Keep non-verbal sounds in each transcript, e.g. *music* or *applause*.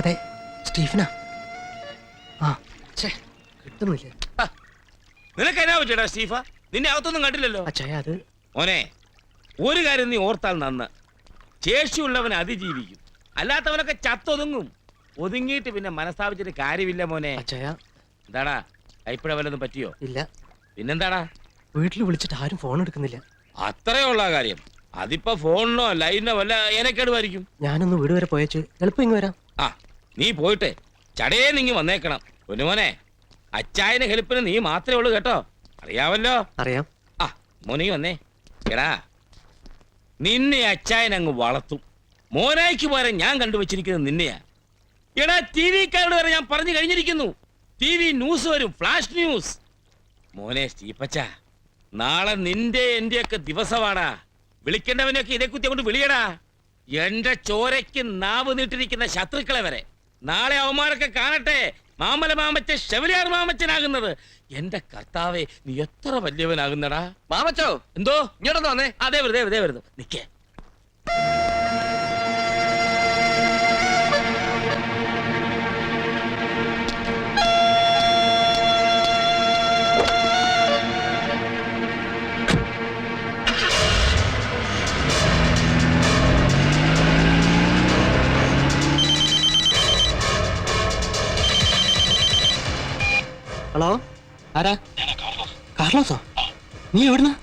അതെ സ്റ്റീഫനാ. ആ ഛേ കിട്ടുന്നില്ല? നിനക്ക് എന്നാ പറ്റിയടാ സ്റ്റീഫ? നിന്നെ അകത്തൊന്നും കണ്ടില്ലല്ലോ. അച്ഛായ അത് മോനെ ഒരു കാര്യം നീ ഓർത്താൽ നന്ന്. ശേഷിയുള്ളവൻ അതിജീവിക്കും. അല്ലാത്തവനൊക്കെ ചത്തൊതുങ്ങും. ഒതുങ്ങിയിട്ട് പിന്നെ മനസ്ഥാപിച്ചിട്ട് കാര്യമില്ല മോനെ. അച്ഛായ എന്താടാ കൈപ്പഴ വല്ലതും പറ്റിയോ? ഇല്ല. പിന്നെന്താടാ? വീട്ടിൽ വിളിച്ചിട്ട് ആരും ഫോൺ എടുക്കുന്നില്ല. അത്രേ ഉള്ള കാര്യം. അതിപ്പോ ഫോണിനോ ലൈനോ വല്ല ഏനക്കേടുമായിരിക്കും ഞാനൊന്ന് വീട് വരെ പോയച്ച് എളുപ്പം ഇങ്ങ് വരാം. ആ നീ പോയിട്ട് ചടയെ നിങ്ങി വന്നേക്കണം. പൊന്നുമോനെ അച്ചായന് ഹെൽപ്പിന് നീ മാത്രമേ ഉള്ളൂ കേട്ടോ. അറിയാവല്ലോ? അറിയാം. ആ മോനി വന്നേ. എടാ നിന്നെ അച്ചായൻ അങ്ങ് വളർത്തും. മോനായിക്ക് പകരം ഞാൻ കണ്ടുവച്ചിരിക്കുന്നത് നിന്നെയാ. എടാ ടി വിക്കാരോട് വരെ ഞാൻ പറഞ്ഞു കഴിഞ്ഞിരിക്കുന്നു. ടി വി ന്യൂസ് വരും ഫ്ലാഷ് ന്യൂസ്. മോനെ സ്റ്റീപ്പച്ച നാളെ നിന്റെ എന്റെയൊക്കെ ദിവസമാടാ. വിളിക്കേണ്ടവനെയൊക്കെ ഇതേ കുത്തി കൊണ്ട് വിളിയടാ. എന്റെ ചോരയ്ക്ക് നാവ് നീട്ടിരിക്കുന്ന ശത്രുക്കളെ വരെ. നാളെ അവന്മാരൊക്കെ കാണട്ടെ. മാമല മാമച്ച ശവലിയാർ മാമച്ചനാകുന്നത്. എന്റെ കർത്താവെ നീ എത്ര വലിയവനാകുന്നടാ? മാമച്ചോ എന്തോ? ഇങ്ങോട്ടോ വന്നേ. അതേ വെറുതെ വെറുതെ വരുന്നു നിക്കേ. കാർലോസോ നീ എവിടുന്ന?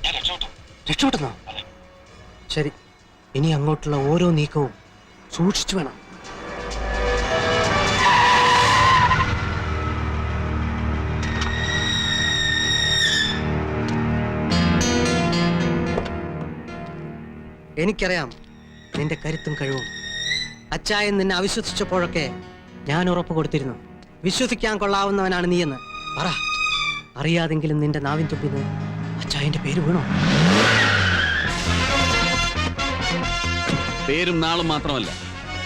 രക്ഷപ്പെട്ടെന്നോ ശരി ഇനി അങ്ങോട്ടുള്ള ഓരോ നീക്കവും സൂക്ഷിച്ചു വേണം. എനിക്കറിയാം നിന്റെ കരുത്തും കഴിവും. അച്ചായൻ നിന്നെ അവിശ്വസിച്ചപ്പോഴൊക്കെ ഞാൻ ഉറപ്പ് കൊടുത്തിരുന്നു. വിശ്വസിക്കാൻ കൊള്ളാവുന്നവനാണ് നീയെന്ന്. പറ. അറിയാതെങ്കിലും നിന്റെ നാവിൻ തുപ്പിന്ന് അച്ചായന്റെ പേര് വീണോ? പേരും നാളും മാത്രമല്ല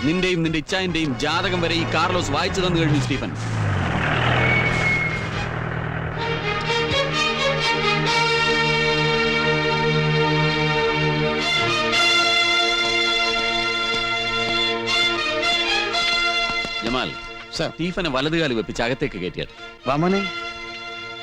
നിന്റെയും നിന്റെ ഇച്ചായന്റെയും ജാതകം വരെ ഈ കാർലോസ് വായിച്ചു തന്നു കഴിഞ്ഞു സ്റ്റീഫൻ. ജമാൽ സ്റ്റീഫനെ വലതുകാലി വെപ്പിച്ച് അകത്തേക്ക് കയറ്റിയാൽ. വാമോനെ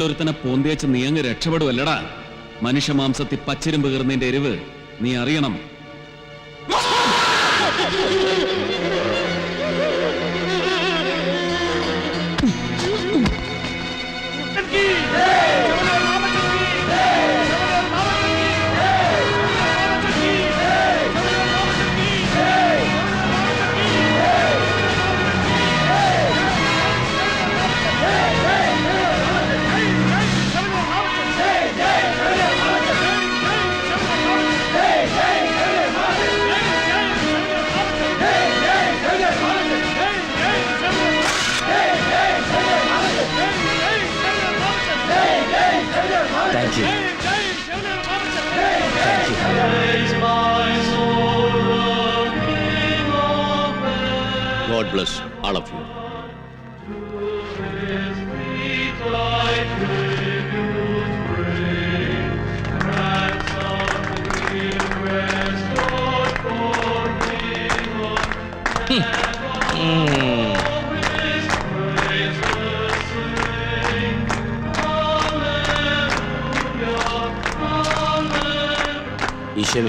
കൂട്ടത്തിലൊരുത്തനെ പോന്തിയച്ച് നീ അങ്ങ് രക്ഷപ്പെടുവല്ലടാ. മനുഷ്യമാംസത്തിൽ പച്ചിരുമ്പ് കീറുന്നതിന്റെ എരിവ് നീ അറിയണം.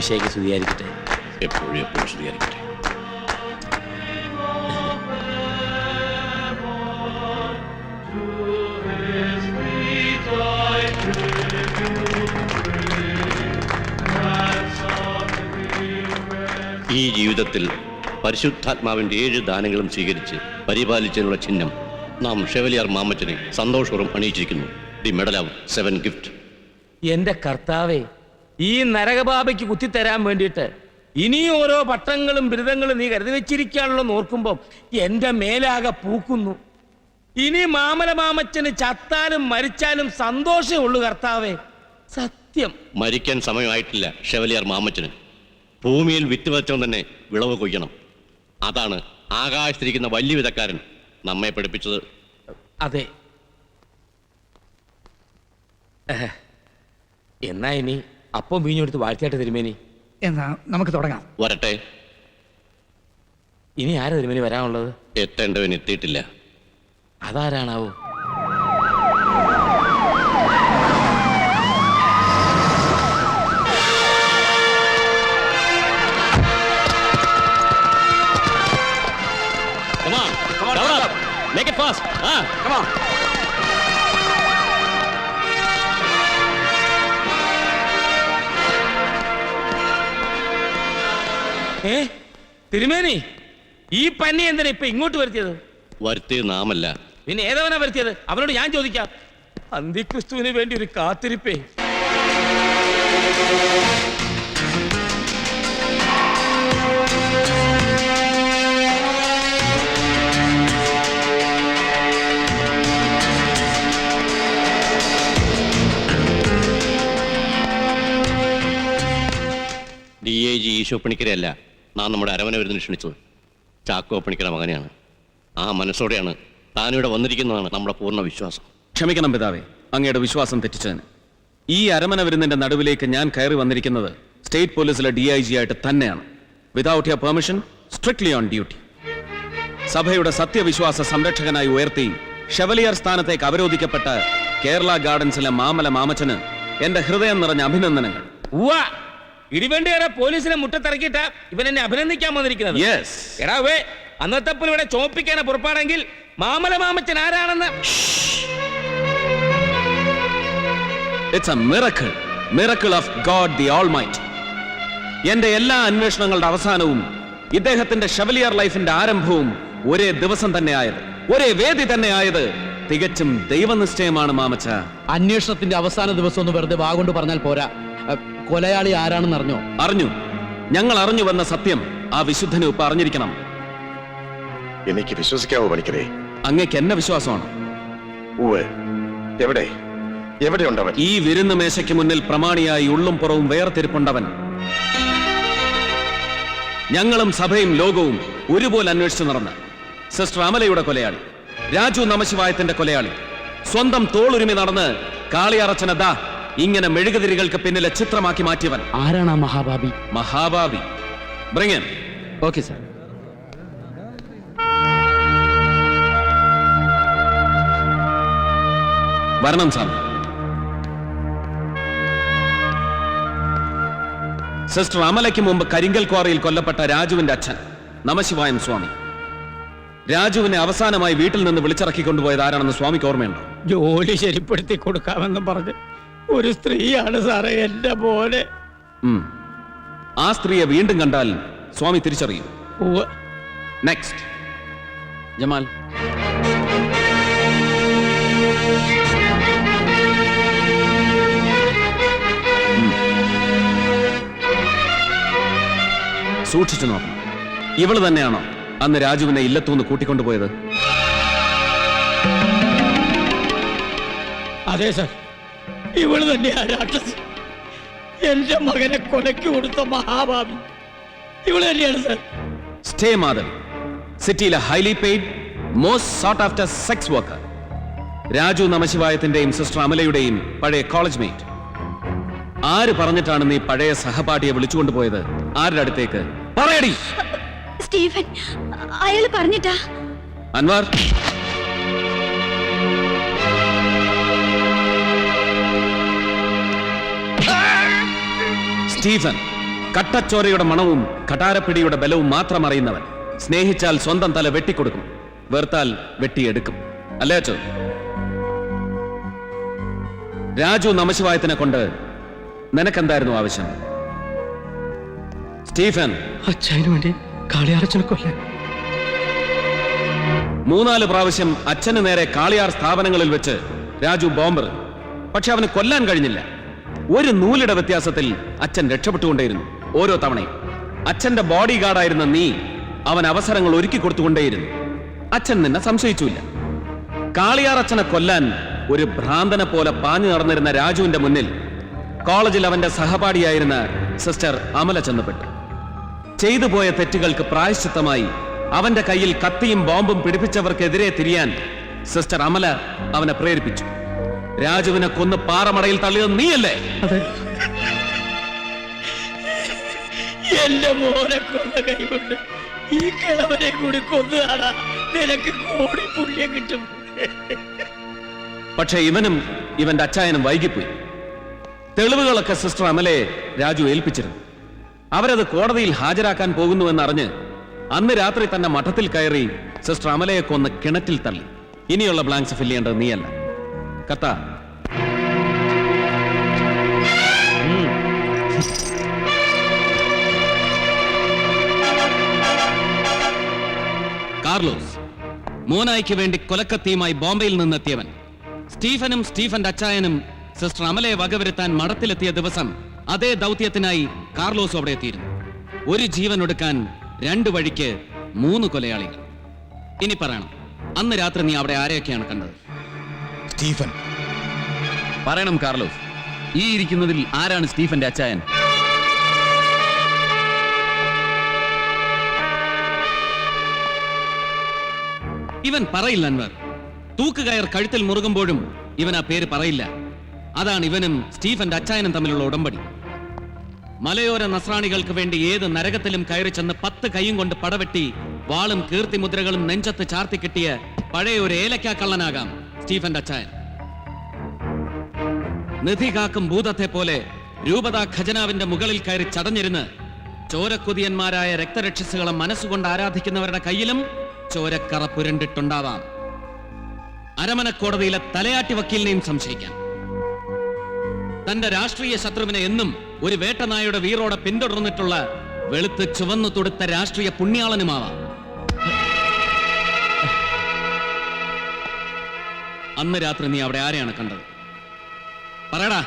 ഈശോമിശേക്ക് സ്തുതിയായിരിക്കട്ടെ. എപ്പോഴും എപ്പോഴും സ്തുതിയായിരിക്കട്ടെ. ഈ ജീവിതത്തിൽ പരിശുദ്ധാത്മാവിന്റെ ഏഴ് ദാനങ്ങളും സ്വീകരിച്ച് പരിപാലിച്ചതിനുള്ള ചിഹ്നം നാം ഷെവലിയാർ മാമച്ചനെ സന്തോഷപൂർവം അണിയിച്ചിരിക്കുന്നു. The medal of seven gift. എന്റെ കർത്താവേ ഈ നരകബാബയ്ക്ക് കുത്തിത്തരാൻ വേണ്ടിയിട്ട് ഇനിയും ഓരോ പട്ടങ്ങളും ബിരുദങ്ങളും നീ കരുതി വെച്ചിരിക്കാനുള്ള നോർക്കുമ്പോൾ എന്റെ മേലാകെ പൂക്കുന്നു. ഇനി മാമല മാമച്ചന് ചത്താലും മരിച്ചാലും സന്തോഷമേ ഉള്ളൂ കർത്താവേ. സത്യം. മരിക്കാൻ സമയമായിട്ടില്ല ഷെവലിയർ മാമച്ചന്. ഭൂമിയിൽ വിത്ത് വെച്ചവൻ തന്നെ വിളവ് കൊയ്യണം. അതാണ് ആകാശത്തിരിക്കുന്ന വലിയ വിധക്കാരൻ നമ്മെ പഠിപ്പിച്ചത്. അതെ. എന്നാ ഇനി? അപ്പം വീഞ്ഞെടുത്ത് വാഴ്ത്തിയായിട്ട് തിരുമേനി? എന്നാ നമുക്ക് തുടങ്ങാം. വരട്ടെ. ഇനി ആരാ തിരുമേനി വരാനുള്ളത്? എത്തേണ്ടവൻ എത്തിയിട്ടില്ല. അതാരാണാവോ? Come on, come on. Make it fast. Ah, come on. ഏ? തിരുമേനി ഈ പന്നി എന്തിനാ ഇപ്പൊ ഇങ്ങോട്ട് വരുത്തിയത്? വരുത്തിയത് നാമല്ല. പിന്നെ ഏതവനാ വരുത്തിയത്? അവനോട് ഞാൻ ചോദിക്കാം. അന്തിക്രിസ്തുവിന് വേണ്ടി ഒരു കാത്തിരിപ്പേ. ഡി എ ജി ഈശോ പണിക്കരെയല്ല നാം നമ്മുടെ അരവന വരുന്നതിന് ക്ഷണിച്ചത് ചാക്കോ പണിക്കര മകനെയാണ്. ആ മനസ്സോടെയാണ് താനിവിടെ വന്നിരിക്കുന്നതാണ് നമ്മുടെ പൂർണ വിശ്വാസം. ക്ഷമിക്കണം പിതാവേ അങ്ങയുടെ വിശ്വാസം തെറ്റിച്ചതിന്. ഈ അരമന വരുന്നതിന്റെ നടുവിലേക്ക് ഞാൻ കയറി വന്നിരിക്കുന്നത് സ്റ്റേറ്റ് പോലീസിലെ ഡി ഐ ജി ആയിട്ട് തന്നെയാണ്. Without your permission strictly on duty സഭയുടെ സത്യവിശ്വാസ സംരക്ഷകനായി ഉയർത്തി ഷെവലിയർ സ്ഥാനത്തേക്ക് അവരോധിക്കപ്പെട്ട കേരള ഗാർഡൻസിലെ മാമല മാമച്ചന് എന്റെ ഹൃദയം നിറഞ്ഞ അഭിനന്ദനങ്ങൾ. ഉവ്വ ഇടിവേണ്ടിയേറെ പോലീസിനെ മുട്ടത്തിറക്കിയിട്ട ഇവൻ എന്നെ അഭിനന്ദിക്കാൻ വന്നിരിക്കുന്നത്. യെസ് എടാ വേ അന്നത്തെ പോലെ ഇവിടെ ചോപ്പിക്കാനെ പുറപ്പാടെങ്കിൽ മാമല മാമച്ചൻ ആരാണെന്ന്? It's a miracle miracle of God the almighty എന്റെ എല്ലാ അന്വേഷണങ്ങളുടെ അവസാനവും ഇദ്ദേഹത്തിന്റെ ഷെവലിയർ ലൈഫിന്റെ ആരംഭവും ഒരേ ദിവസം തന്നെ ആയത് ഒരേ വേദി തന്നെ ആയത് തികച്ചും ദൈവനിശ്ചയമാണ് മാമച്ച. അന്വേഷണത്തിന്റെ അവസാന ദിവസം ഒന്ന് വെറുതെ വാഗൊണ്ട് പറഞ്ഞാൽ പോരാ. കൊലയാളി ആരാണെന്ന് അറിഞ്ഞോ? അറിഞ്ഞു. ഞങ്ങൾ അറിഞ്ഞു വന്ന സത്യം ആ വിശുദ്ധന് ഉപ്പ അറിഞ്ഞിരിക്കണം. എനിക്ക് വിശ്വസിക്കാവോ പണിക്കരേ? അങ്ങക്ക് എന്നെ വിശ്വാസമാണ്? എവിടെ? എവിടെയുണ്ടവൻ? ഈ വിരുന്ന് മേശയ്ക്ക് മുന്നിൽ പ്രമാണിയായി ഉള്ളും പുറവും വേർതിരിപ്പുണ്ടവൻ. ഞങ്ങളും സഭയും ലോകവും ഒരുപോലെ അന്വേഷിച്ചു നടന്ന്. സിസ്റ്റർ അമലയുടെ കൊലയാളി രാജു നമശിവായത്തിന്റെ കൊലയാളി സ്വന്തം തോളുരുമി നടന്ന് കാളിയറച്ചന ദാ ഇങ്ങനെ മെഴുകുതിരികൾക്ക് പിന്നിലെ ചിത്രമാക്കി മാറ്റിയവൻ ആരാണ് ആ മഹാഭാബി മഹാഭാവി. ബ്രിങ്ങൻ ഓക്കെ സാർ വരണം സാർ സിസ്റ്റർ അമലയ്ക്ക് മുമ്പ് കരിങ്കൽ ക്വാറിയിൽ കൊല്ലപ്പെട്ട രാജുവിന്റെ അച്ഛൻ നമശിവായൻ സ്വാമി. രാജുവിനെ അവസാനമായി വീട്ടിൽ നിന്ന് വിളിച്ചിറക്കി കൊണ്ടുപോയത് ആരാണെന്ന് സ്വാമിക്ക് ഓർമ്മയുണ്ടോ? ജോലി ശരിപ്പെടുത്തി കൊടുക്കാമെന്ന് പറഞ്ഞ് ഒരു സ്ത്രീയാണ് സാറേ എന്റെ പോലെ ഉം. ആ സ്ത്രീയെ വീണ്ടും കണ്ടാൽ സ്വാമി തിരിച്ചറിയും. നെക്സ്റ്റ് ജമാൽ. ഉം. സൂക്ഷിച്ചു നോക്കണം. ഇവൾ തന്നെയാണോ അന്ന് രാജുവിനെ ഇല്ലത്തൂന്ന് കൂട്ടിക്കൊണ്ടുപോയത്? അതെ സാർ. ഇവൾ തന്നെയാ രാക്ഷസി. എന്റെ മകനെ കൊലക്കി കൊടുത്ത മഹാഭാവി ഇവൾ തന്നെയാണ് സർ. സ്റ്റേ മാധവ്. സിറ്റിയിലെ highly paid most sought after sex worker Raju നമശിവായത്തിന്റെയും sister അമലയുടെയും പഴയ കോളേജ് മേറ്റ് ആര് പറഞ്ഞിട്ടാണ് നീ പഴയ സഹപാഠിയെ വിളിച്ചുകൊണ്ട് പോയത്? ആരുടെ അടുത്തേക്ക്? പറയടി. സ്റ്റീഫൻ അയാൾ പറഞ്ഞിട്ടാ. അൻവാർ. സ്റ്റീഫൻ. കട്ടച്ചോരയുടെ മണവും കടാരപ്പിടിയുടെ ബലവും മാത്രം അറിയുന്നവൻ. സ്നേഹിച്ചാൽ സ്വന്തം തല വെട്ടിക്കൊടുക്കും. വെറുത്താൽ വെട്ടിയെടുക്കും. അല്ലേ അച്ചോ രാജു നമശിവായത്തിനെ കൊണ്ട് നിനക്കെന്തായിരുന്നു ആവശ്യം? സ്റ്റീഫൻ. അച്ഛനു വേണ്ടി കാളിയാറച്ചനെ കൊല്ലാൻ. മൂന്നാൽ പ്രാവശ്യം അച്ഛന് നേരെ കാളിയാർ സ്ഥാപനങ്ങളിൽ വെച്ച് രാജു ബോംബർ. പക്ഷെ അവന് കൊല്ലാൻ കഴിഞ്ഞില്ല. ഒരു നൂലിട വ്യത്യാസത്തിൽ അച്ഛൻ രക്ഷപ്പെട്ടുകൊണ്ടേയിരുന്നു ഓരോ തവണയും. അച്ഛന്റെ ബോഡി ഗാർഡായിരുന്ന നീ അവൻ അവസരങ്ങൾ ഒരുക്കി കൊടുത്തുകൊണ്ടേയിരുന്നു. അച്ഛൻ നിന്നെ സംശയിച്ചില്ല. കാളിയാർ അച്ഛനെ കൊല്ലാൻ ഒരു ഭ്രാന്തനെ പോലെ പാഞ്ഞു നടന്നിരുന്ന രാജുവിന്റെ മുന്നിൽ കോളേജിൽ അവന്റെ സഹപാഠിയായിരുന്ന സിസ്റ്റർ അമല ചെന്നപ്പെട്ടു. ചെയ്തു പോയ തെറ്റുകൾക്ക് പ്രായശ്ചിത്തമായി അവന്റെ കയ്യിൽ കത്തിയും ബോംബും പിടിപ്പിച്ചവർക്കെതിരെ തിരിയാൻ സിസ്റ്റർ അമല അവനെ പ്രേരിപ്പിച്ചു. രാജുവിനെ കൊന്ന് പാറമടയിൽ തള്ളിയത് നീയല്ലേ? എന്റെ മോനെ കൊന്ന കൈകൊണ്ട് ഈ കിളവനെ കൂടി കൊന്നതാടാ. നിനക്ക് കോടി പുണ്യം കിട്ടും. പക്ഷെ ഇവനും ഇവന്റെ അച്ചായനും വൈകിപ്പോയി. തെളിവുകളൊക്കെ സിസ്റ്റർ അമലയെ രാജു ഏൽപ്പിച്ചിരുന്നു. അവരത് കോടതിയിൽ ഹാജരാക്കാൻ പോകുന്നുവെന്നറിഞ്ഞ് അന്ന് രാത്രി തന്നെ മഠത്തിൽ കയറി സിസ്റ്റർ അമലയെ കൊന്ന് കിണറ്റിൽ തള്ളി. ഇനിയുള്ള ബ്ലാങ്ക്സ് ഫില്ല് ചെയ്യേണ്ടത് നീയല്ല. കത്ത കാർലോസ് മോനായിക്ക് വേണ്ടി കൊലക്കത്തിയുമായി ബോംബെയിൽ നിന്നെത്തിയവൻ. സ്റ്റീഫനും സ്റ്റീഫന്റെ അച്ചായനും സിസ്റ്റർ അമലയെ വകവരുത്താൻ മഠത്തിലെത്തിയ ദിവസം അതേ ദൗത്യത്തിനായി കാർലോസ് അവിടെ എത്തിയിരുന്നു. ഒരു ജീവൻ ഒടുക്കാൻ രണ്ട് വഴിക്ക് മൂന്ന് കൊലയാളികൾ. ഇനി പറയണം അന്ന് രാത്രി നീ അവിടെ ആരെയൊക്കെയാണ് കണ്ടത്? സ്റ്റീഫൻ. പറയണം കാർലോസ് ഈ ഇരിക്കുന്നതിൽ ആരാണ് സ്റ്റീഫന്റെ അച്ചായൻ? ഇവൻ പറയില്ല അൻവർ. തൂക്കുകയർ കഴുത്തിൽ മുറുകുമ്പോഴും ഇവൻ ആ പേര് പറയില്ല. അതാണ് ഇവനും സ്റ്റീഫന്റെ അച്ചായനും തമ്മിലുള്ള ഉടമ്പടി. മലയോര നസ്രാണികൾക്ക് വേണ്ടി ഏത് നരകത്തിലും കയറി ചെന്ന് പത്ത് കൈയും കൊണ്ട് പടവെട്ടി വാളും കീർത്തിമുദ്രകളും നെഞ്ചത്ത് ചാർത്തി കിട്ടിയ പഴയ ഒരു ഏലക്കാക്കള്ളനാകാം സ്റ്റീഫന്റെ അച്ചായൻ. നിധി കാക്കും ഭൂതത്തെ പോലെ രൂപതാ ഖജനാവിന്റെ മുകളിൽ കയറി ചടഞ്ഞിരുന്ന് ചോരക്കുതിയന്മാരായ രക്തരക്ഷസുകളെ മനസ്സുകൊണ്ട് ആരാധിക്കുന്നവരുടെ കയ്യിലും ചോരക്കറ പുരണ്ടിട്ടുണ്ടാവാം അരമന കോടതിയിലെ തലയാട്ടി വക്കീലിനെയും സംശയിക്കാം. തന്റെ രാഷ്ട്രീയ ശത്രുവിനെ എന്നും ഒരു വേട്ടനായുടെ വീറോടെ പിന്തുടർന്നിട്ടുള്ള വെളുത്ത് ചുവന്നു തൊടുത്ത രാഷ്ട്രീയ പുണ്യാളനുമാവാം. അന്ന് രാത്രി നീ അവിടെ ആരെയാണ് കണ്ടത്? പറയടാ.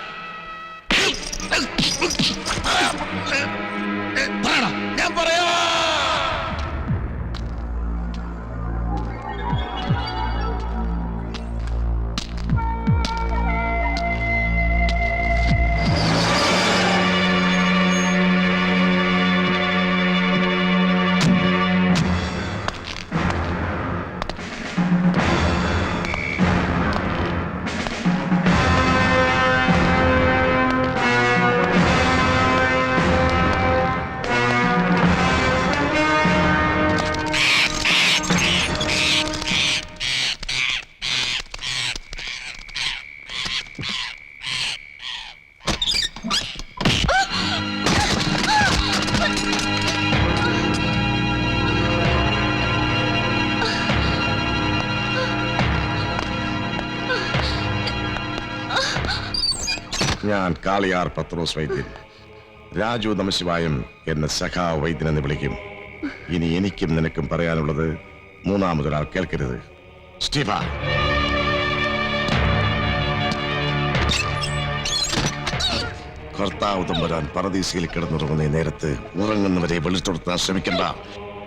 ഞാൻ കാളിയാർ പത്രോസ് വൈദ്യൻ. രാജു നമശിവായം എന്ന സഖാ വൈദ്യൻ എന്ന് വിളിക്കും. ഇനി എനിക്കും നിനക്കും പറയാനുള്ളത് മൂന്നാമതൊരാൾ കേൾക്കരുത്. സ്റ്റീഫ. കർത്താവ് തമ്പുരാൻ പറദീസയിൽ കിടന്നുറങ്ങുന്ന നേരത്ത് ഉറങ്ങുന്നവരെ വെളിച്ചെടുത്താൻ ശ്രമിക്കണ്ട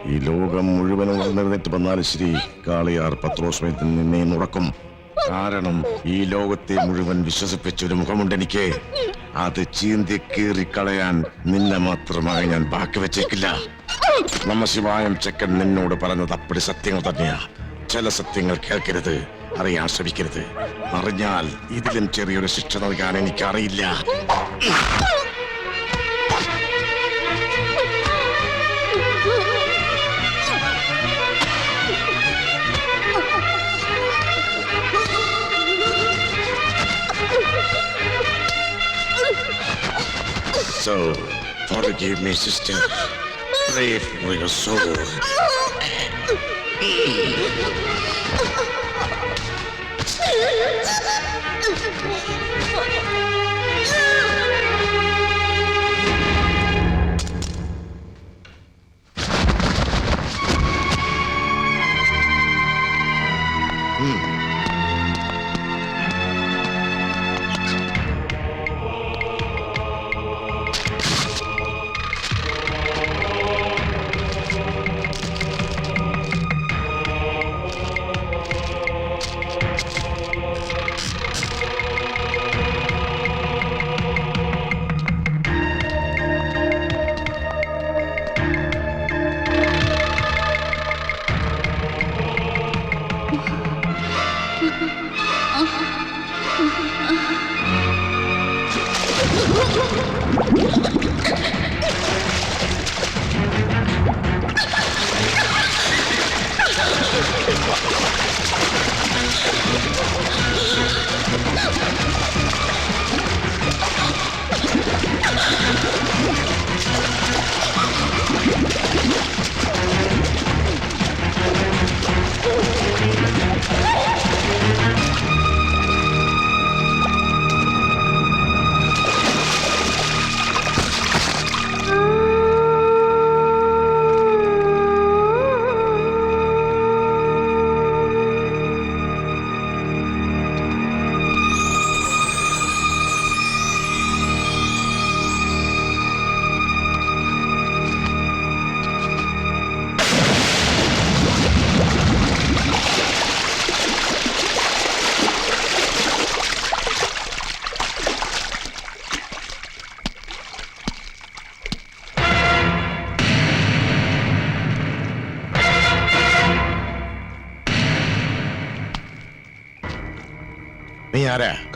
ഈ ലോകം മുഴുവനും ഉണർന്നെഴുന്നേറ്റ് വന്നാലും ശരി കാളിയാർ പത്രോസ്മയത്തിൽ നിന്നെ ഉറക്കും. കാരണം ഈ ലോകത്തെ മുഴുവൻ വിശ്വസിപ്പിച്ച ഒരു മുഖമുണ്ട് എനിക്ക്. അത് ചീന്തി കീറി കളയാൻ നിന്നെ മാത്രമായി ഞാൻ ബാക്കി വെച്ചേക്കില്ല. നമ്മ ശിവായം ചെക്കൻ നിന്നോട് പറഞ്ഞത് അപ്പടി സത്യങ്ങൾ തന്നെയാ. ചില സത്യങ്ങൾ കേൾക്കരുത് അറിയാൻ ശ്രമിക്കരുത്. അറിഞ്ഞാൽ ഇതിലും ചെറിയൊരു ശിക്ഷ നൽകാൻ എനിക്കറിയില്ല. So, for Forgive me, sister. Pray for your soul. Ha ha ha ha!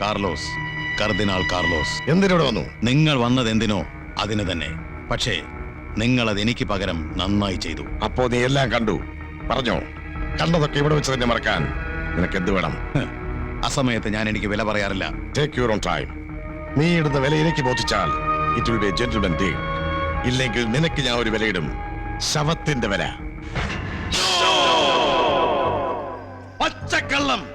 Carlos cardinal Carlos. എന്തിനോട് വന്നു? നിങ്ങൾ വന്നത് എന്തിനോ അതിന് തന്നെ. പക്ഷേ നിങ്ങൾ അത് എനിക്ക് പകരം നന്നായി ചെയ്തു. അപ്പോ നീ എല്ലാം കണ്ടു? പറഞ്ഞോ? കണ്ടതൊക്കെ ഇവിടെ വെച്ച് തന്നെ മറക്കാൻ നിനക്ക് എന്ത് വേണം? ആ അസമയത്ത് ഞാൻ എനിക്ക് വില പറയാറില്ല. ടേക്ക് യുവർ ഓൺ ടൈം നീ ഇടുന്ന വില എനിക്ക് ബോധിച്ചാൽ it will be gentlemen deal ഇല്ലെങ്കിൽ നിനക്ക് ഞാൻ ഒരു വിലയിടും. ശവത്തിന്റെ വില. പച്ചക്കള്ളം.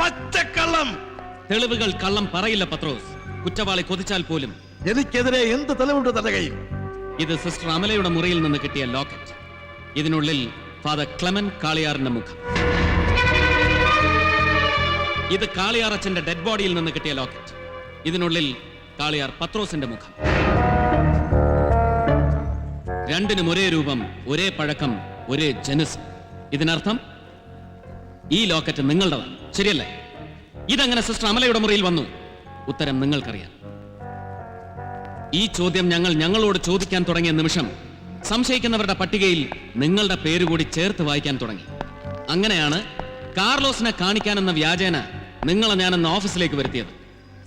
പച്ചക്കള്ളം. തെളിവുകൾ കള്ളം പറയില്ല പത്രോസ്. കുറ്റവാളി കൊതിച്ചാൽ പോലും. എനിക്കെതിരെ എന്ത് തെളിവുണ്ട് തന്റെ കയ്യിൽ? ഇത് സിസ്റ്റർ അമലയുടെ മുറിയിൽ നിന്ന് കിട്ടിയ ലോക്കറ്റ്. ഇതിനുള്ളിൽ ഫാദർ ക്ലെമൻ കാളിയാറിന്റെ മുഖം. ഇത് കാളിയാർ അച്ഛന്റെ ഡെഡ് ബോഡിയിൽ നിന്ന് കിട്ടിയ ലോക്കറ്റ്. ഇതിനുള്ളിൽ കാളിയാർ പത്രോസിന്റെ മുഖം. രണ്ടിനും ഒരേ രൂപം ഒരേ പഴക്കം ഒരേ ജനസ്. ഇതിനർത്ഥം ഈ ലോക്കറ്റ് നിങ്ങളുടേതാണ്. ശരിയല്ലേ? ഇതെങ്ങനെ സിസ്റ്റർ അമലയുടെ മുറിയിൽ വന്നു. ഉത്തരം നിങ്ങൾക്കറിയാം. ഈ ചോദ്യം ഞങ്ങൾ ഞങ്ങളോട് ചോദിക്കാൻ തുടങ്ങിയ നിമിഷം സംശയിക്കുന്നവരുടെ പട്ടികയിൽ നിങ്ങളുടെ പേര് കൂടി ചേർത്ത് വായിക്കാൻ തുടങ്ങി. അങ്ങനെയാണ് കാർലോസിനെ കാണിക്കാനെന്ന വ്യാജേന നിങ്ങളെ ഞാനെന്ന ഓഫീസിലേക്ക് വരുത്തിയത്.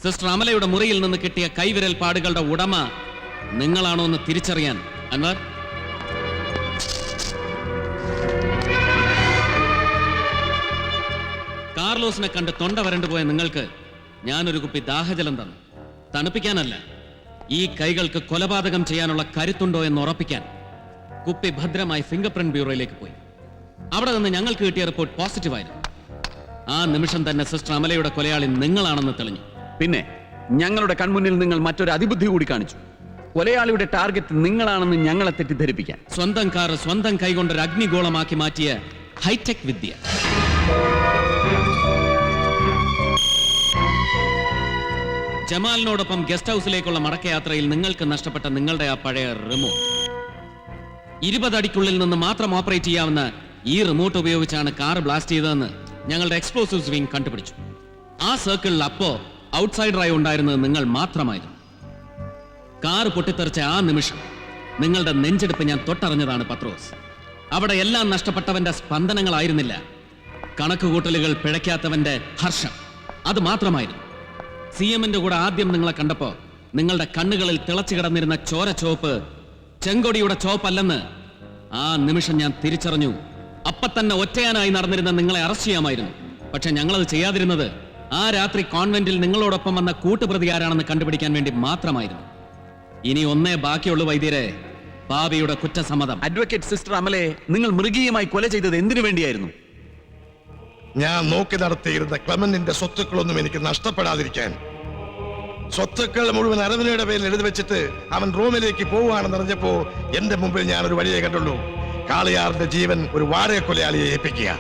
സിസ്റ്റർ അമലയുടെ മുറിയിൽ നിന്ന് കിട്ടിയ കൈവിരൽ പാടുകളുടെ ഉടമ നിങ്ങളാണോ എന്ന് തിരിച്ചറിയാൻ. അൻവർ? കാർലോസിനെ കണ്ട് തൊണ്ട വരണ്ടു പോയ നിങ്ങൾക്ക് ഞാനൊരു കുപ്പി ദാഹജലം തന്നു. തണുപ്പിക്കാനല്ല ഈ കൈകൾക്ക് കൊലപാതകം ചെയ്യാനുള്ള കരുത്തുണ്ടോ എന്ന് ഉറപ്പിക്കാൻ കുപ്പി ഭദ്രമായി ഫിംഗർ പ്രിന്റ് ബ്യൂറോയിലേക്ക് പോയി. അവിടെ നിന്ന് ഞങ്ങൾക്ക് കിട്ടിയ റിപ്പോർട്ട് പോസിറ്റീവായിരുന്നു ആ നിമിഷം തന്നെ സിസ്റ്റർ അമലയുടെ കൊലയാളി നിങ്ങളാണെന്ന് തെളിഞ്ഞു. പിന്നെ ഞങ്ങളുടെ കൺമുന്നിൽ നിങ്ങൾ മറ്റൊരു അതിബുദ്ധി കൂടി കാണിച്ചു. കൊലയാളിയുടെ ടാർഗറ്റ് നിങ്ങളാണെന്ന് ഞങ്ങളെ തെറ്റിദ്ധരിപ്പിക്കാൻ. സ്വന്തം കാർ സ്വന്തം കൈകൊണ്ട് ഒരു അഗ്നിഗോളമാക്കി മാറ്റിയ ഹൈടെക് വിദ്യ. ജമാലിനോടൊപ്പം ഗസ്റ്റ് ഹൗസിലേക്കുള്ള മടക്കയാത്രയിൽ നിങ്ങൾക്ക് നഷ്ടപ്പെട്ട നിങ്ങളുടെ ആ പഴയ റിമോട്ട്. ഇരുപതടിക്കുള്ളിൽ നിന്ന് മാത്രം ഓപ്പറേറ്റ് ചെയ്യാവുന്ന ഈ റിമോട്ട് ഉപയോഗിച്ചാണ് കാർ ബ്ലാസ്റ്റ് ചെയ്തതെന്ന് ഞങ്ങളുടെ എക്സ്പ്ലോസീവ്സ് വിങ് കണ്ടുപിടിച്ചു. ആ സർക്കിളിൽ അപ്പോ ഔട്ട്സൈഡറായി ഉണ്ടായിരുന്നത് നിങ്ങൾ മാത്രമായിരുന്നു. കാർ പൊട്ടിത്തെറിച്ച ആ നിമിഷം നിങ്ങളുടെ നെഞ്ചെടുപ്പ് ഞാൻ തൊട്ടറിഞ്ഞതാണ് പത്രോസ്. അവിടെ എല്ലാം നഷ്ടപ്പെട്ടവന്റെ സ്പന്ദനങ്ങളായിരുന്നില്ല. കണക്കുകൂട്ടലുകൾ പിഴയ്ക്കാത്തവന്റെ ഹർഷം. അത് മാത്രമായിരുന്നു. സി എമ്മിന്റെ കൂടെ ആദ്യം നിങ്ങളെ കണ്ടപ്പോ നിങ്ങളുടെ കണ്ണുകളിൽ തിളച്ചു കിടന്നിരുന്ന ചോര ചോപ്പ് ചെങ്കൊടിയുടെ ചോപ്പല്ലെന്ന് ആ നിമിഷം ഞാൻ തിരിച്ചറിഞ്ഞു. അപ്പൊ തന്നെ ഒറ്റയാനായി നടന്നിരുന്ന നിങ്ങളെ അറസ്റ്റ് ചെയ്യാമായിരുന്നു. പക്ഷെ ഞങ്ങളത് ചെയ്യാതിരുന്നത് ആ രാത്രി കോൺവെന്റിൽ നിങ്ങളോടൊപ്പം വന്ന കൂട്ടുപ്രതി ആരാണെന്ന് കണ്ടുപിടിക്കാൻ വേണ്ടി മാത്രമായിരുന്നു. ഇനി ഒന്നേ ബാക്കിയുള്ളൂ വൈദ്യരെ. പാപിയുടെ കുറ്റസമ്മതം. അഡ്വക്കേറ്റ് സിസ്റ്റർ അമലെ നിങ്ങൾ മൃഗീയമായി കൊല ചെയ്തത് എന്തിനു വേണ്ടിയായിരുന്നു? ഞാൻ നോക്കി നടത്തിയിരുന്ന ക്ലമന്റിന്റെ സ്വത്തുക്കളൊന്നും എനിക്ക് നഷ്ടപ്പെടാതിരിക്കാൻ. സ്വത്തുക്കൾ മുഴുവൻ അരവിനയുടെ പേരിൽ എഴുതി വെച്ചിട്ട് അവൻ റോമിലേക്ക് പോവുകയാണെന്ന് അറിഞ്ഞപ്പോ എന്റെ മുമ്പിൽ ഞാൻ ഒരു വഴിയെ കണ്ടുള്ളൂ. കാളിയാറിന്റെ ജീവൻ ഒരു വാടക ഏൽപ്പിക്കുക.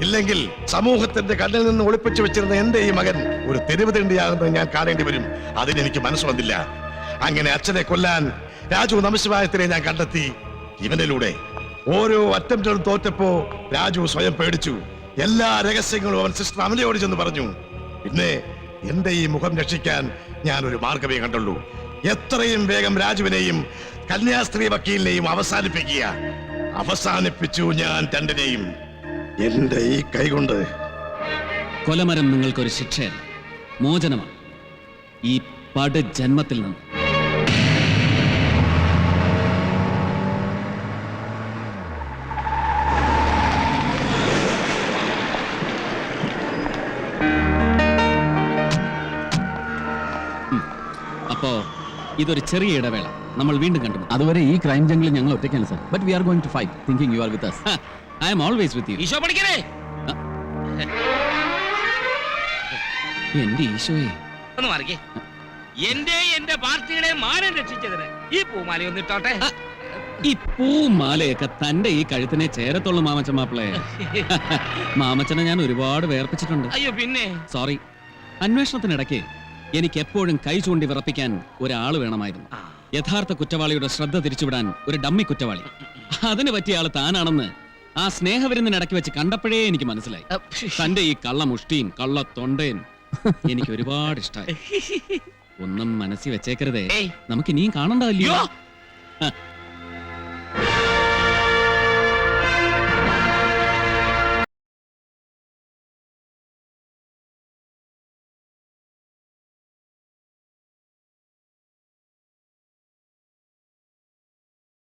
ഇല്ലെങ്കിൽ സമൂഹത്തിന്റെ കണ്ണിൽ നിന്ന് ഒളിപ്പിച്ചു വെച്ചിരുന്ന എന്റെ ഈ മകൻ ഒരു തെരുവ് തിണ്ടിയാകുന്നത് ഞാൻ കാണേണ്ടി വരും. അതിനെനിക്ക് മനസ്സ് വന്നില്ല. അങ്ങനെ അച്ഛനെ കൊല്ലാൻ രാജു നമശിവായത്തിനെ ഞാൻ കണ്ടെത്തി. ഇവനിലൂടെ ഓരോ അറ്റംപ്റ്റും തോറ്റപ്പോ രാജു സ്വയം പേടിച്ചു. എല്ലാ രഹസ്യങ്ങളും അവൻ സിസ്റ്റർ അമലയോട് ചെന്ന് പറഞ്ഞു. പിന്നെ എന്റെ ഈ മുഖം രക്ഷിക്കാൻ ഞാൻ ഒരു മാർഗമേ കണ്ടുള്ളൂ. എത്രയും വേഗം രാജുവിനെയും കന്യാസ്ത്രീ വക്കീലിനെയും അവസാനിപ്പിക്കുക. അവസാനിപ്പിച്ചു ഞാൻ രണ്ടിനെയും എന്റെ ഈ കൈകൊണ്ട്. കൊലമരം നിങ്ങൾക്കൊരു ശിക്ഷയല്ല. മോചനമാണ്. ഈ പട് ജന്മത്തിൽ നിന്ന്. ഇതൊരു ചെറിയ ഇടവേള. നമ്മൾ വീണ്ടും കണ്ടു. അതുവരെ ഈ ക്രൈം ജംഗിൾ ഞങ്ങൾ ഒറ്റയ്ക്കാണ് sir but we are going to fight thinking you are with us I am always with you Isho പഠിക്കണേ എന്റെ ഈശോയെ. ഒന്ന് മാറിക്കേ. എന്റെ എന്റെ പാർട്ടിയുടെ മാനം രക്ഷിച്ചതിന് ഈ പൂമാല ഒന്ന് ഇട്ടോട്ടെ. ഈ പൂമാലയൊക്കെ തന്റെ ഈ കഴുത്തിനെ ചേരത്തുള്ളൂ മാമച്ചൻ മാപ്പിളെ. *laughs* മാമച്ചനെ ഞാൻ ഒരുപാട് വേർപ്പിച്ചിട്ടുണ്ട്. അയ്യോ പിന്നെ? സോറി അന്വേഷണത്തിനിടയ്ക്ക് എനിക്ക് എപ്പോഴും കൈ ചൂണ്ടി വിറപ്പിക്കാൻ ഒരാൾ വേണമായിരുന്നു. യഥാർത്ഥ കുറ്റവാളിയുടെ ശ്രദ്ധ തിരിച്ചുവിടാൻ ഒരു ഡമ്മി കുറ്റവാളി. അതിന് പറ്റിയ ആൾ താനാണെന്ന് ആ സ്നേഹവിരുന്നിനിടയ്ക്ക് വെച്ച് കണ്ടപ്പോഴേ എനിക്ക് മനസ്സിലായി. തന്റെ ഈ കള്ള മുഷ്ടിയും കള്ള തൊണ്ടയും എനിക്ക് ഒരുപാട് ഇഷ്ടമായി *laughs* ഒന്നും മനസ്സിൽ വെച്ചേക്കരുതേ. നമുക്ക് ഇനിയും കാണണ്ടല്ലോ